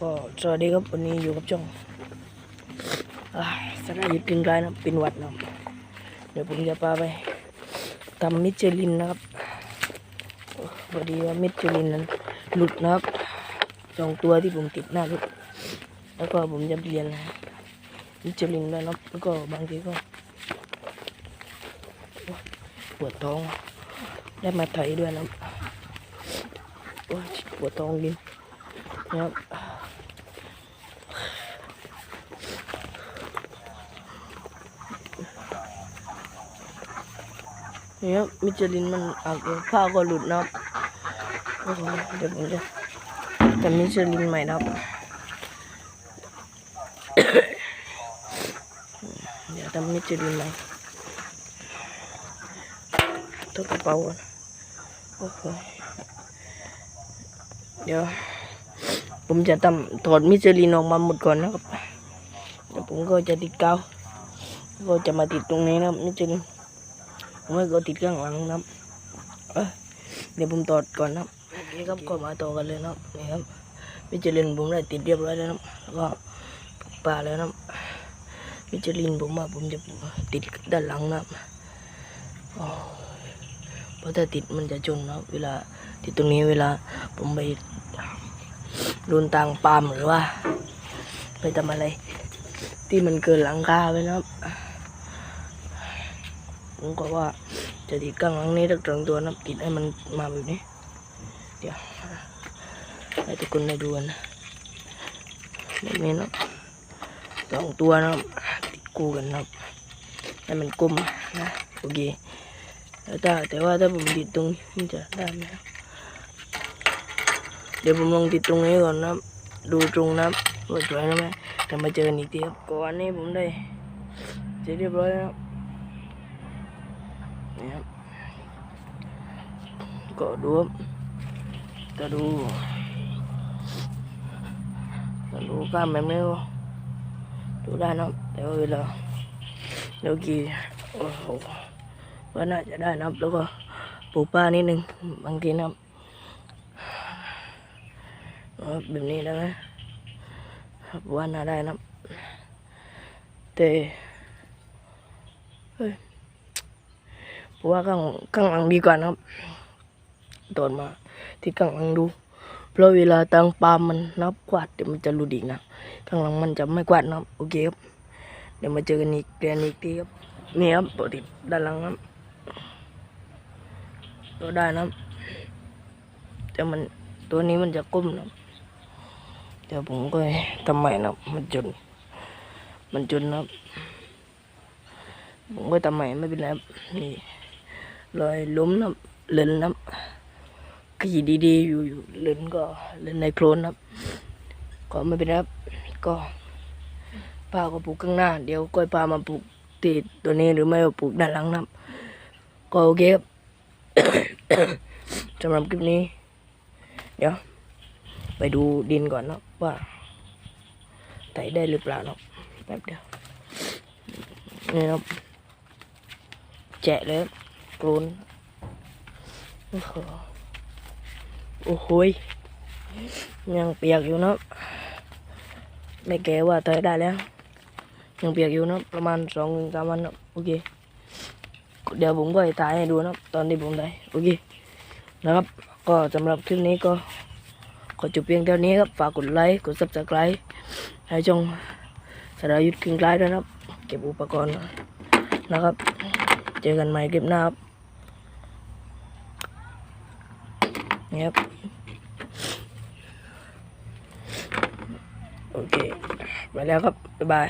ก็สวัสดีครับวันนี้อยู่กับช่องอ่าสนายุทธกินไรนะเป็นวัดนะเดี๋ยวผมจะพาไปทำมิชลินนะครับพอดีว่ามิชลินนั้นหลุดนะครับสองตัวที่ผมติดหน้ารถแล้วก็ผมจะเปลี่ยนมิชลินด้วยนะแล้วก็บางทีก็ปวดท้องได้มาไถด้วยนะปวดท้องดินนะครับ นี่ครับมิชลินมันอักเองผ้าก็หลุดนะครับเดี๋ยวผมจะทำมิชลินใหม่นะครับเดี๋ยวทำมิชลินใหม่ตัวกระเป๋าก่อนโอ้โหเดี๋ยว ผมจะทำถอดมิชลินออกมาหมดก่อนนะครับเดี๋ยวผมก็จะติดกาวก็จะมาติดตรงนี้นะครับมิชลิน ผมให้ก็ติดข้างหลังนะครับเดี๋ยวผมตอดก่อนนะครับนี่ครับก็มาต่อกันเลยนะนี่ครับมิชลินผมได้ติดเรียบร้อยแล้วนะแล้วก็ปลาแล้วนะมิชลินผมว่าผมจะติดด้านหลังนะเพราะถ้าติดมันจะจมนะเวลาติดตรงนี้เวลาผมไปโดนตางปาล์มหรือว่า ไปทำอะไร ที่มันเกินหลังคาไปนะครับ ผมก็ว่าจะติดกลางหลังนี้ตักตรงตัวนะติดให้มันมาแบบนี้ เดี๋ยวให้ทุกคนได้ดูนนะแบบนี้เนาะสองตัวนะติดคู่กันนะให้มันกลมนะโอเคแล้วถ้าแต่ว่าถ้าผมติดตรงนี้จะได้ไหมเดี๋ยวผมลองติดตรงนี้ก่อนนะดูตรงนะว่าสวยนะไหมจะมาเจอกันอีกทีครับก่อนนี้ผมได้เสร็จเรียบร้อยแล้ว นี่ครับก็ดูจะดูจะดูกล้ามแบบนี้ก็ดูได้นะครับแต่ว่าเวลาเดี๋ยวกี่โอ้โหว่าน่าจะได้นะแล้วก็ปลูกป้านิดนึงบางทีนะแบบนี้ได้ไหมครับว่าน่าได้นะแต่เฮ้ย เพราะว่าข้างข้างหลังดีกว่านะครับโดนมา ที่ข้างหลังดู เพราะเวลาตังปาล์มมันนับกวาดเดี๋ยวมันจะหลุดอีกนะข้างหลังมันจะไม่กวาดนะครับโอเคครับเดี๋ยวมาเจอกันอีกเรียนอีกทีครับนี่ครับปกติด้านหลังครับตัวได้นะแต่มันตัวนี้มันจะก้มนะเดี๋ยวผมก็ทำใหม่นะมันจน มันจนนะผมก็ทำใหม่ไม่เป็นไรนี่ รอยล้มน้ำเล่นน้ำขี่ดีๆอยู่อยู่เล่นก็เล่นในโคลนครับ ก็ไม่เป็นไรครับ ก็ป้าก็ปลูกข้างหน้า เดี๋ยวก้อยปลามาปลูกติดตัวนี้หรือไม่ก็ปลูกด้านหลังนะครับ ก็โอเคครับสำหรับคลิปนี้ เดี๋ยว ไปดูดินก่อนเนาะว่าไถได้หรือเปล่าเนาะแป๊บเดียวนี่ครับแจะเลย กรูนโอ้โหโอ้โหยยังเปียกอยู่เนอะไม่แก่ว่าเตยได้แล้ว ยังเปียกอยู่เนอะประมาณสองถึงสามวันเนอะโอเค เดี๋ยวผมก็จะถ่ายให้ดูเนอะตอนที่ผมได้โอเคนะครับ ก็สำหรับคลิปนี้ก็ขอจบเพียงเท่านี้ครับ ฝากกดไลค์ กดซับสไครต์ให้ช่องสรายุทธคิงไลฟ์ด้วยนะครับ เก็บอุปกรณ์นะครับ เจอกันใหม่คลิปหน้าครับ นี่ครับโอเค ไปแล้วครับ บ๊ายบาย